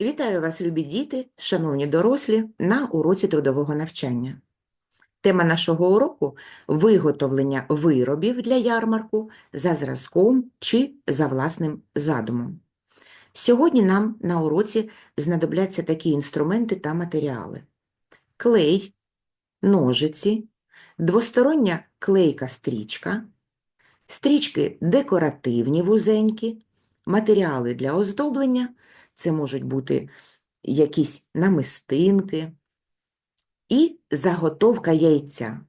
Вітаю вас, любі діти, шановні дорослі, на уроці трудового навчання. Тема нашого уроку – виготовлення виробів для ярмарку за зразком чи за власним задумом. Сьогодні нам на уроці знадобляться такі інструменти та матеріали. Клей, ножиці, двостороння клейка стрічка, стрічки декоративні вузенькі, матеріали для оздоблення – це можуть бути якісь намистинки і заготовка яйця.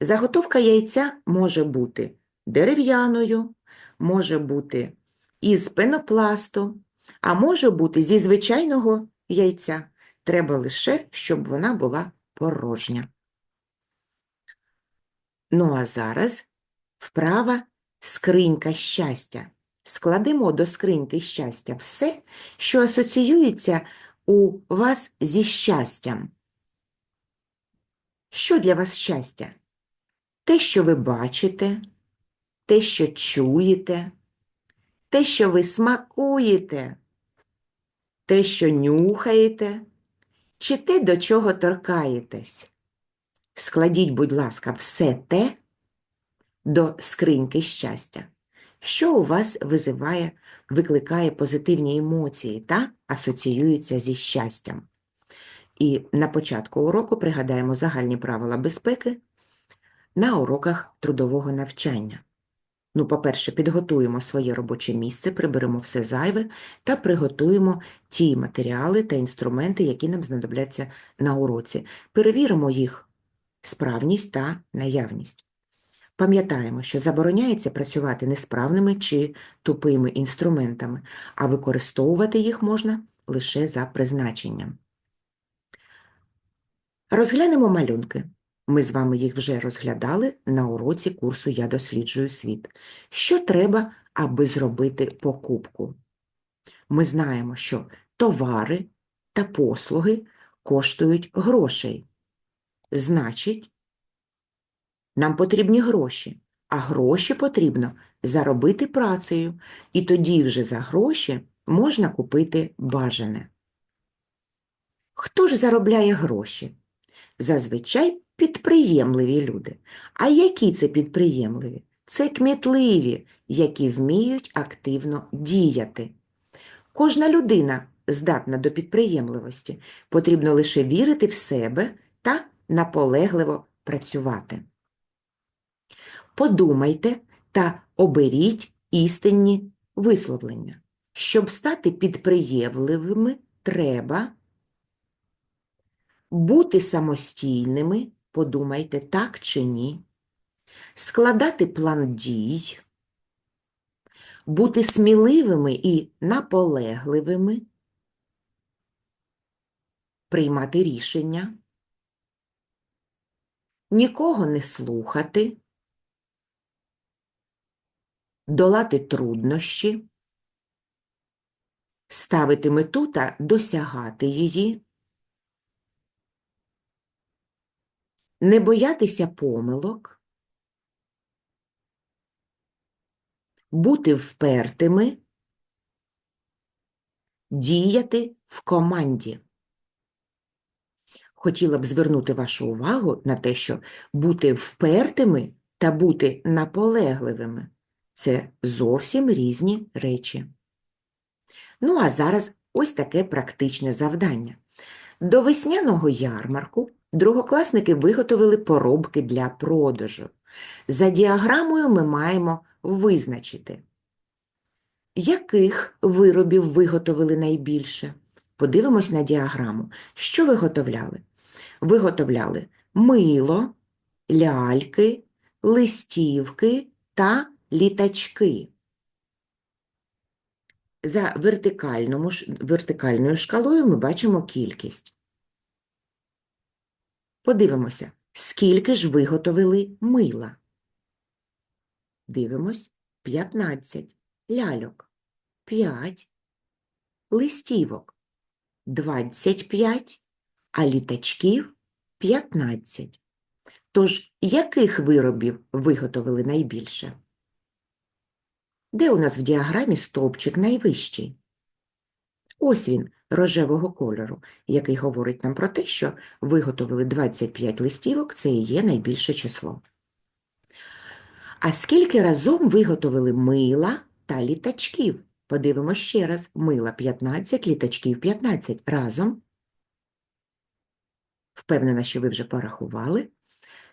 Заготовка яйця може бути дерев'яною, може бути із пенопласту, а може бути зі звичайного яйця. Треба лише, щоб вона була порожня. Ну а зараз вправа скринька щастя. Складемо до скриньки щастя все, що асоціюється у вас зі щастям. Що для вас щастя? Те, що ви бачите, те, що чуєте, те, що ви смакуєте, те, що нюхаєте, чи те, до чого торкаєтесь. Складіть, будь ласка, все те до скриньки щастя що у вас визиває, викликає позитивні емоції та асоціюється зі щастям. І на початку уроку пригадаємо загальні правила безпеки на уроках трудового навчання. Ну, по-перше, підготуємо своє робоче місце, приберемо все зайве та приготуємо ті матеріали та інструменти, які нам знадобляться на уроці. Перевіримо їх справність та наявність. Пам'ятаємо, що забороняється працювати несправними чи тупими інструментами, а використовувати їх можна лише за призначенням. Розглянемо малюнки. Ми з вами їх вже розглядали на уроці курсу Я досліджую світ. Що треба, аби зробити покупку? Ми знаємо, що товари та послуги коштують грошей. Значить, нам потрібні гроші, а гроші потрібно заробити працею, і тоді вже за гроші можна купити бажане. Хто ж заробляє гроші? Зазвичай підприємливі люди. А які це підприємливі? Це кмітливі, які вміють активно діяти. Кожна людина здатна до підприємливості, потрібно лише вірити в себе та наполегливо працювати. Подумайте та оберіть істинні висловлення. Щоб стати підприємливими, треба бути самостійними, подумайте, так чи ні, складати план дій, бути сміливими і наполегливими, приймати рішення, нікого не слухати долати труднощі, ставити мету та досягати її, не боятися помилок, бути впертими, діяти в команді. Хотіла б звернути вашу увагу на те, що бути впертими та бути наполегливими це зовсім різні речі. Ну, а зараз ось таке практичне завдання. До весняного ярмарку другокласники виготовили поробки для продажу. За діаграмою ми маємо визначити, яких виробів виготовили найбільше. Подивимось на діаграму. Що виготовляли? Виготовляли мило, ляльки, листівки та літачки. За вертикальною шкалою ми бачимо кількість. Подивимося, скільки ж виготовили мила. Дивимось 15 ляльок, 5 листівок, 25, а літачків 15. Тож, яких виробів виготовили найбільше? Де у нас в діаграмі стовпчик найвищий? Ось він, рожевого кольору, який говорить нам про те, що виготовили 25 листівок, це і є найбільше число. А скільки разом виготовили мила та літачків? Подивимось ще раз. Мила 15, літачків 15. Разом. Впевнена, що ви вже порахували.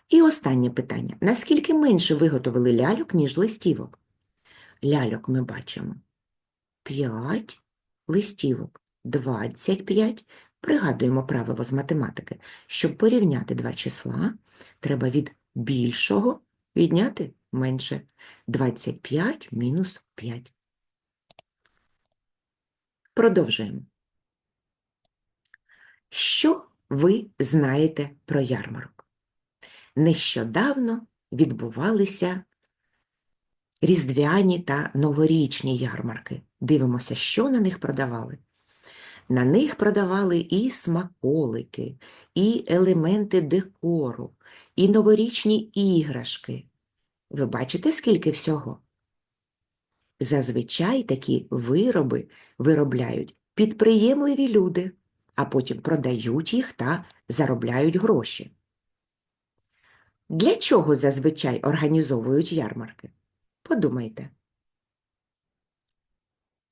І останнє питання. Наскільки менше виготовили ляльок, ніж листівок? Ляльок ми бачимо 5, листівок 25. Пригадуємо правило з математики. Щоб порівняти два числа, треба від більшого відняти менше. 25 мінус 5. Продовжуємо. Що ви знаєте про ярмарок? Нещодавно відбувалися різдвяні та новорічні ярмарки. Дивимося, що на них продавали. На них продавали і смаколики, і елементи декору, і новорічні іграшки. Ви бачите, скільки всього? Зазвичай такі вироби виробляють підприємливі люди, а потім продають їх та заробляють гроші. Для чого зазвичай організовують ярмарки? Подумайте.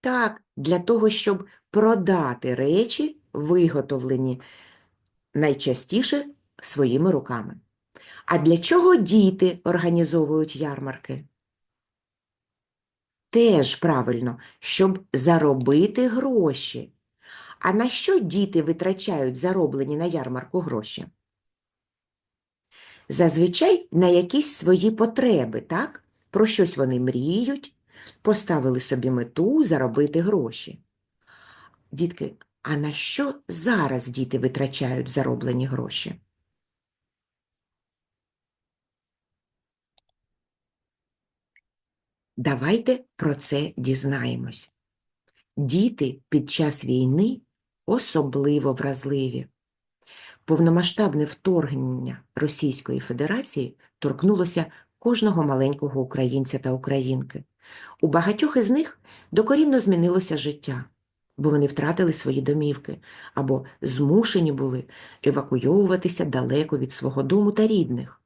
Так, для того, щоб продати речі, виготовлені найчастіше своїми руками. А для чого діти організовують ярмарки? Теж правильно, щоб заробити гроші. А на що діти витрачають зароблені на ярмарку гроші? Зазвичай на якісь свої потреби, так? Про щось вони мріють, поставили собі мету заробити гроші. Дітки, а на що зараз діти витрачають зароблені гроші? Давайте про це дізнаємось. Діти під час війни особливо вразливі. Повномасштабне вторгнення Російської Федерації торкнулося кожного маленького українця та українки. У багатьох із них докорінно змінилося життя, бо вони втратили свої домівки або змушені були евакуйовуватися далеко від свого дому та рідних.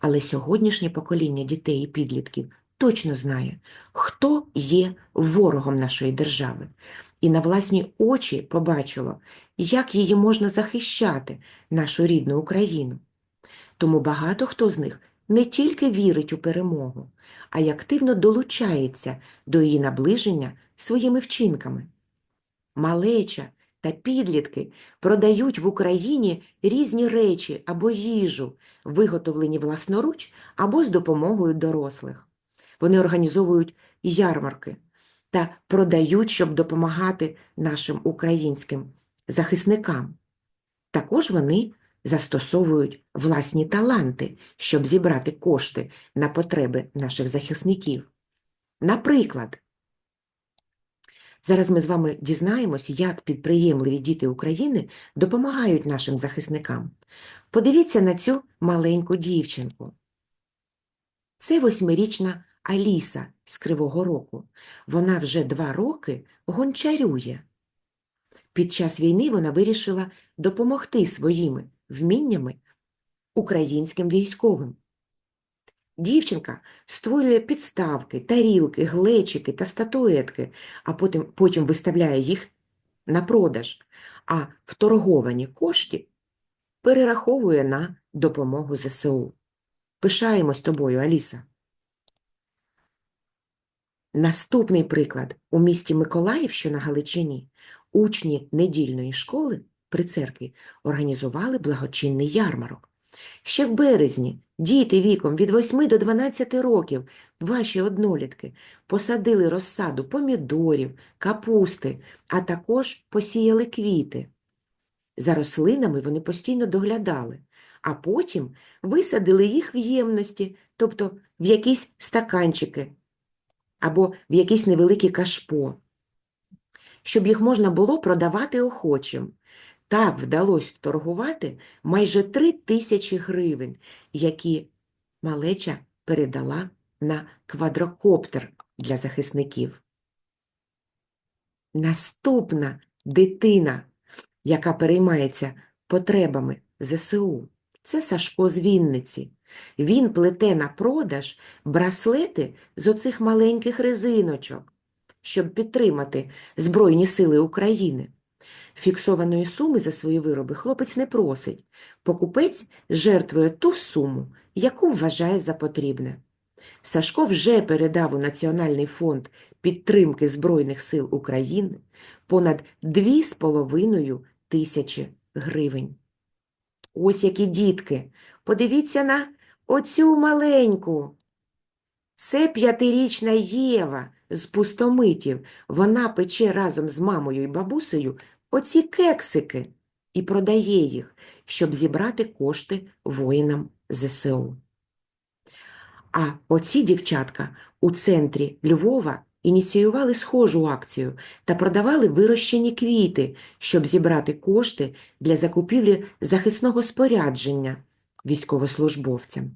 Але сьогоднішнє покоління дітей і підлітків точно знає, хто є ворогом нашої держави, і на власні очі побачило, як її можна захищати, нашу рідну Україну. Тому багато хто з них не тільки вірить у перемогу, а й активно долучається до її наближення своїми вчинками. Малеча та підлітки продають в Україні різні речі або їжу, виготовлені власноруч або з допомогою дорослих. Вони організовують ярмарки та продають, щоб допомагати нашим українським захисникам. Також вони застосовують власні таланти, щоб зібрати кошти на потреби наших захисників. Наприклад, зараз ми з вами дізнаємось, як підприємливі діти України допомагають нашим захисникам. Подивіться на цю маленьку дівчинку. Це восьмирічна Аліса з Кривого Рогу. Вона вже два роки гончарює. Під час війни вона вирішила допомогти своїми вміннями українським військовим. Дівчинка створює підставки, тарілки, глечики та статуетки, а потім, потім виставляє їх на продаж, а вторговані кошти перераховує на допомогу ЗСУ. Пишаємось тобою, Аліса. Наступний приклад. У місті Миколаїв, що на Галичині, учні недільної школи при церкві організували благочинний ярмарок. Ще в березні діти віком від 8 до 12 років, ваші однолітки, посадили розсаду помідорів, капусти, а також посіяли квіти. За рослинами вони постійно доглядали, а потім висадили їх в ємності, тобто в якісь стаканчики або в якісь невеликі кашпо, щоб їх можна було продавати охочим. Так вдалося вторгувати майже три тисячі гривень, які малеча передала на квадрокоптер для захисників. Наступна дитина, яка переймається потребами ЗСУ, це Сашко з Вінниці. Він плете на продаж браслети з оцих маленьких резиночок, щоб підтримати Збройні сили України. Фіксованої суми за свої вироби хлопець не просить. Покупець жертвує ту суму, яку вважає за потрібне. Сашко вже передав у Національний фонд підтримки Збройних сил України понад 2,5 тисячі гривень. Ось які дітки. Подивіться на оцю маленьку. Це п'ятирічна Єва з пустомитів. Вона пече разом з мамою і бабусею оці кексики і продає їх, щоб зібрати кошти воїнам ЗСУ. А оці дівчатка у центрі Львова ініціювали схожу акцію та продавали вирощені квіти, щоб зібрати кошти для закупівлі захисного спорядження військовослужбовцям.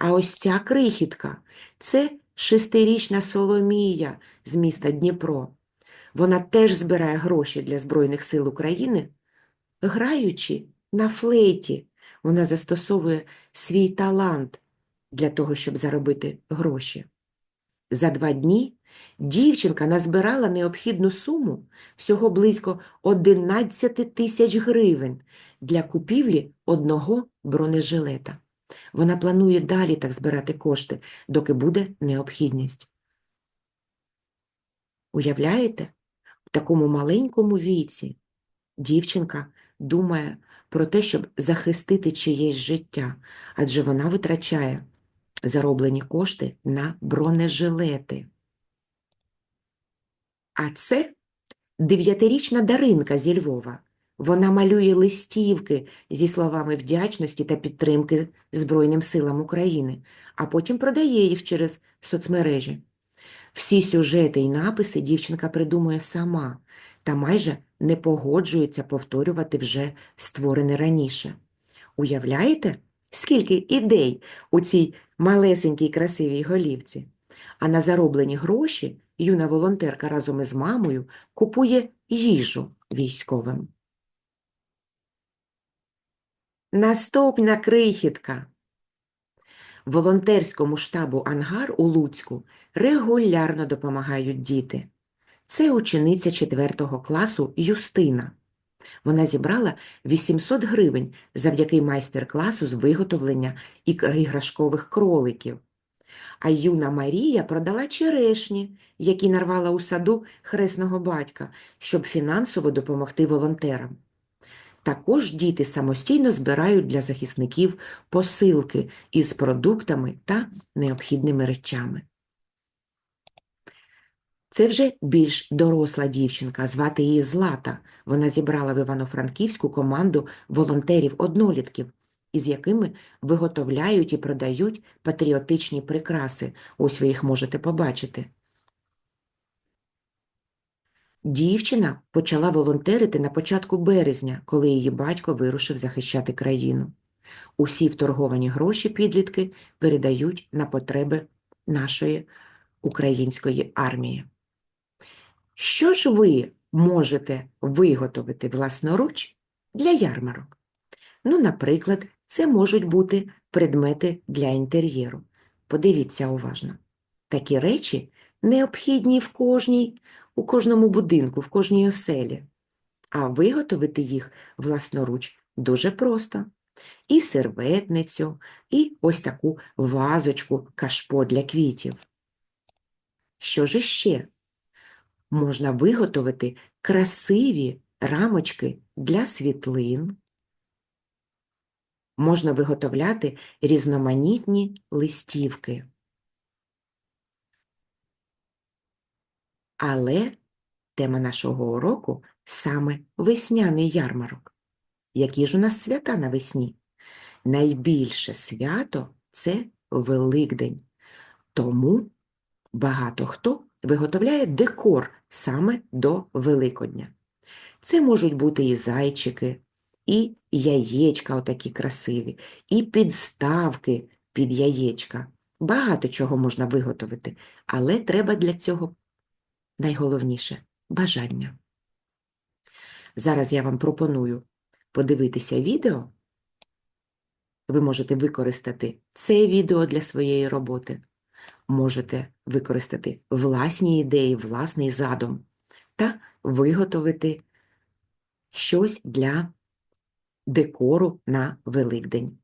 А ось ця крихітка – це шестирічна Соломія з міста Дніпро. Вона теж збирає гроші для Збройних сил України, граючи на флейті. Вона застосовує свій талант для того, щоб заробити гроші. За два дні дівчинка назбирала необхідну суму всього близько 11 тисяч гривень для купівлі одного бронежилета. Вона планує далі так збирати кошти, доки буде необхідність. Уявляєте, в такому маленькому віці дівчинка думає про те, щоб захистити чиєсь життя, адже вона витрачає зароблені кошти на бронежилети. А це дев'ятирічна Даринка зі Львова. Вона малює листівки зі словами вдячності та підтримки Збройним силам України, а потім продає їх через соцмережі. Всі сюжети і написи дівчинка придумує сама та майже не погоджується повторювати вже створене раніше. Уявляєте, скільки ідей у цій малесенькій красивій голівці? А на зароблені гроші юна волонтерка разом із мамою купує їжу військовим. Наступна крихітка. Волонтерському штабу Ангар у Луцьку регулярно допомагають діти. Це учениця 4 класу Юстина. Вона зібрала 800 гривень завдяки майстер-класу з виготовлення іграшкових кроликів. А юна Марія продала черешні, які нарвала у саду хресного батька, щоб фінансово допомогти волонтерам. Також діти самостійно збирають для захисників посилки із продуктами та необхідними речами. Це вже більш доросла дівчинка, звати її Злата. Вона зібрала в Івано-Франківську команду волонтерів-однолітків, із якими виготовляють і продають патріотичні прикраси. Ось ви їх можете побачити. Дівчина почала волонтерити на початку березня, коли її батько вирушив захищати країну. Усі вторговані гроші підлітки передають на потреби нашої української армії. Що ж ви можете виготовити власноруч для ярмарок? Ну, наприклад, це можуть бути предмети для інтер'єру. Подивіться уважно. Такі речі необхідні в кожній, у кожному будинку, в кожній оселі. А виготовити їх власноруч дуже просто. І серветницю, і ось таку вазочку кашпо для квітів. Що ж іще? Можна виготовити красиві рамочки для світлин. Можна виготовляти різноманітні листівки. Але тема нашого уроку саме весняний ярмарок. Які ж у нас свята навесні? Найбільше свято це Великдень. Тому багато хто виготовляє декор саме до Великодня. Це можуть бути і зайчики, і яєчка отакі красиві, і підставки під яєчка. Багато чого можна виготовити, але треба для цього найголовніше бажання. Зараз я вам пропоную подивитися відео. Ви можете використати це відео для своєї роботи, можете використати власні ідеї, власний задум та виготовити щось для декору на Великдень.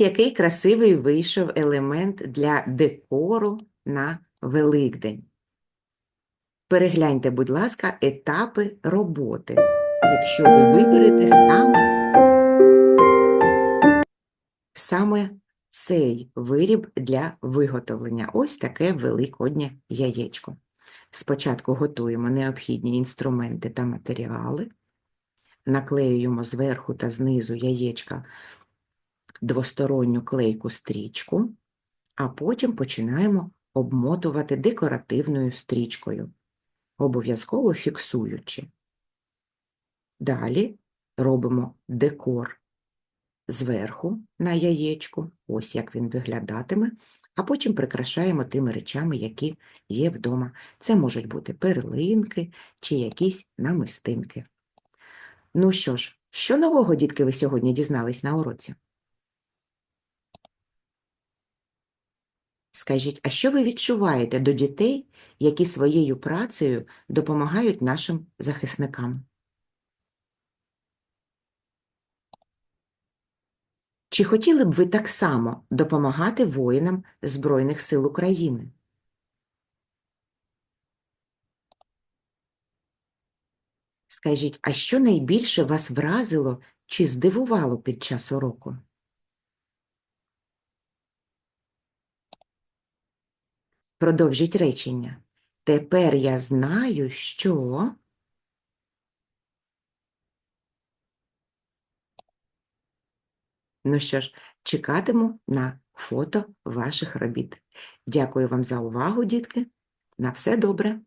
Ось який красивий вийшов елемент для декору на Великдень. Перегляньте, будь ласка, етапи роботи, якщо ви виберете саме, саме цей виріб для виготовлення. Ось таке великоднє яєчко. Спочатку готуємо необхідні інструменти та матеріали, наклеюємо зверху та знизу яєчка двосторонню клейку стрічку, а потім починаємо обмотувати декоративною стрічкою, обов'язково фіксуючи. Далі робимо декор зверху на яєчку, ось як він виглядатиме, а потім прикрашаємо тими речами, які є вдома. Це можуть бути перлинки чи якісь намистинки. Ну що ж, що нового, дітки, ви сьогодні дізнались на уроці? Скажіть, а що ви відчуваєте до дітей, які своєю працею допомагають нашим захисникам? Чи хотіли б ви так само допомагати воїнам Збройних сил України? Скажіть, а що найбільше вас вразило чи здивувало під час уроку? Продовжіть речення. Тепер я знаю, що. Ну що ж, чекатиму на фото ваших робіт. Дякую вам за увагу, дітки. На все добре.